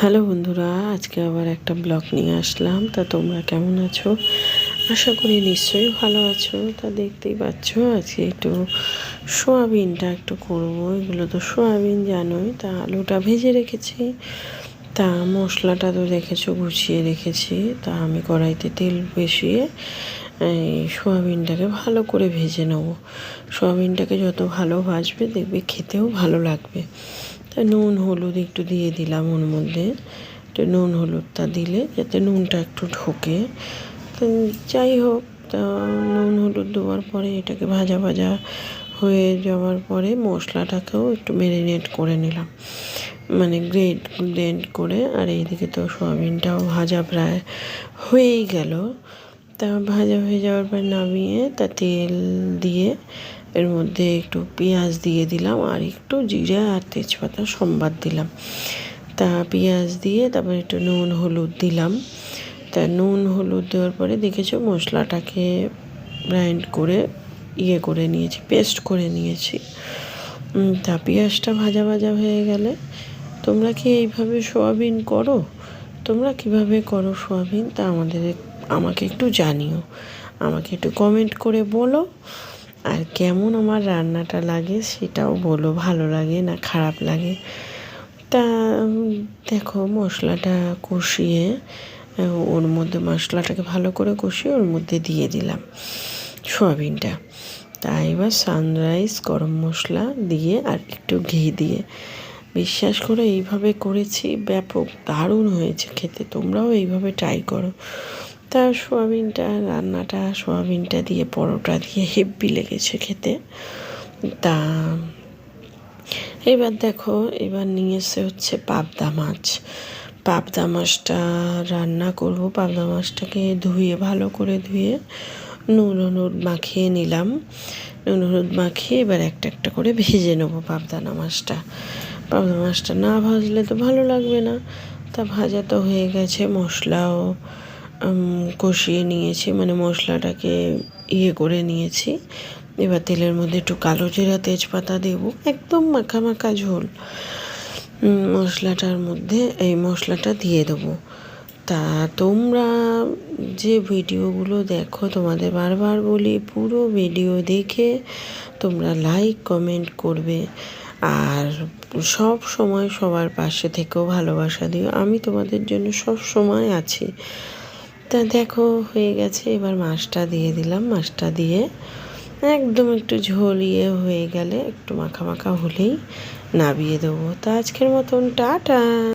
Hello বন্ধুরা, আজকে আবার একটা ব্লগ নিয়ে আসলাম। তা তোমরা কেমন আছো? আশা করি নিশ্চয়ই ভালো আছো। তা দেখতেই পাচ্ছ, আজকে একটু সোয়াবিনটা একটু করব। এগুলো তো সোয়াবিন, জানোই। তা আলুটা ভেজে রেখেছি। তা মশলাটা তো দেখেছ, গুছিয়ে রেখেছি। তা আমি কড়াইতে তেল এই সোয়াবিনটাকে ভালো করে ভেজে নেব। সোয়াবিনটাকে যত ভালো ভাজবে, দেখবে খেতেও ভালো লাগবে। তা নুন, হলুদ একটু দিয়ে দিলাম ওর মধ্যে। একটু নুন, হলুদটা দিলে যাতে নুনটা একটু ঢোকে। তো যাই হোক, তা নুন, হলুদ দেওয়ার পরে এটাকে ভাজা ভাজা হয়ে যাওয়ার পরে মশলাটাকেও একটু ম্যারিনেট করে নিলাম। মানে গ্রেড গ্রেড করে, আর এইদিকে তো সোয়াবিনটাও ভাজা প্রায় হয়েই গেল। তা ভাজা হয়ে যাওয়ার পর নামিয়ে তা তেল দিয়ে এর মধ্যে একটু পেঁয়াজ দিয়ে দিলাম আর একটু জিরা আর তেজপাতা, সম্বাদ দিলাম। তা পেঁয়াজ দিয়ে তারপর একটু নুন, হলুদ দিলাম। তা নুন, হলুদ দেওয়ার পরে দেখেছ মশলাটাকে গ্রাইন্ড করে ইয়ে করে নিয়েছি, পেস্ট করে নিয়েছি। তা পেঁয়াজটা ভাজা ভাজা হয়ে গেলে তোমরা কি এইভাবে সোয়াবিন করো? তোমরা কীভাবে করো সোয়াবিন? তা আমাদের আমাকে একটু জানিও, আমাকে একটু কমেন্ট করে বলো, আর কেমন আমার রান্নাটা লাগে সেটাও বলো, ভালো লাগে না খারাপ লাগে? তা দেখো মশলাটা কষিয়ে ওর মধ্যে মশলাটাকে ভালো করে কষিয়ে ওর মধ্যে দিয়ে দিলাম সোয়াবিনটা। তা এবার সানরাইজ গরম মশলা দিয়ে আর একটু ঘি দিয়ে। বিশ্বাস করে এইভাবে করেছি, ব্যাপক, দারুণ হয়েছে খেতে, তোমরাও এইভাবে ট্রাই করো। তা সোয়াবিনটা, রান্নাটা, সোয়াবিনটা দিয়ে, পরোটা দিয়ে হেব্বি লেগেছে খেতে। তা, এবার দেখো, এবার নিয়ে এসে হচ্ছে পাবদা মাছ। পাবদা মাছটা রান্না করব, পাবদা মাছটাকে ধুয়ে, ভালো করে ধুয়ে নুন হলুদ মাখিয়ে নিলাম। নুন হলুদ মাখিয়ে এবার একটা একটা করে ভেজে নেব পাবদানা মাছটা। পাবদা মাছটা না ভাজলে তো ভালো লাগবে না। তা ভাজা তো হয়ে গেছে, মশলাও কষিয়ে নিয়েছি মানে মশলাটাকে ইয়ে করে নিয়েছি। এবার তেলের মধ্যে একটু কালো জিরা তেজপাতা দেব, একদম মাখা মাখা ঝোল। মশলাটার মধ্যে এই মশলাটা দিয়ে দেবো। তা তোমরা যে ভিডিওগুলো দেখো, তোমাদের বারবার বলি, পুরো ভিডিও দেখে তোমরা লাইক কমেন্ট করবে। আর সব সময় সবার পাশে থেকেও ভালোবাসা দিও। আমি তোমাদের জন্য সব সময় আছি। তা দেখো, হয়ে গেছে। এবার মাছটা দিয়ে দিলাম। মাছটা দিয়ে একদম একটু ঝোলিয়ে হয়ে গেলে একটু মাখা মাখা হলেই নাবিয়ে দেবো। তা আজকের মতন, টাটা!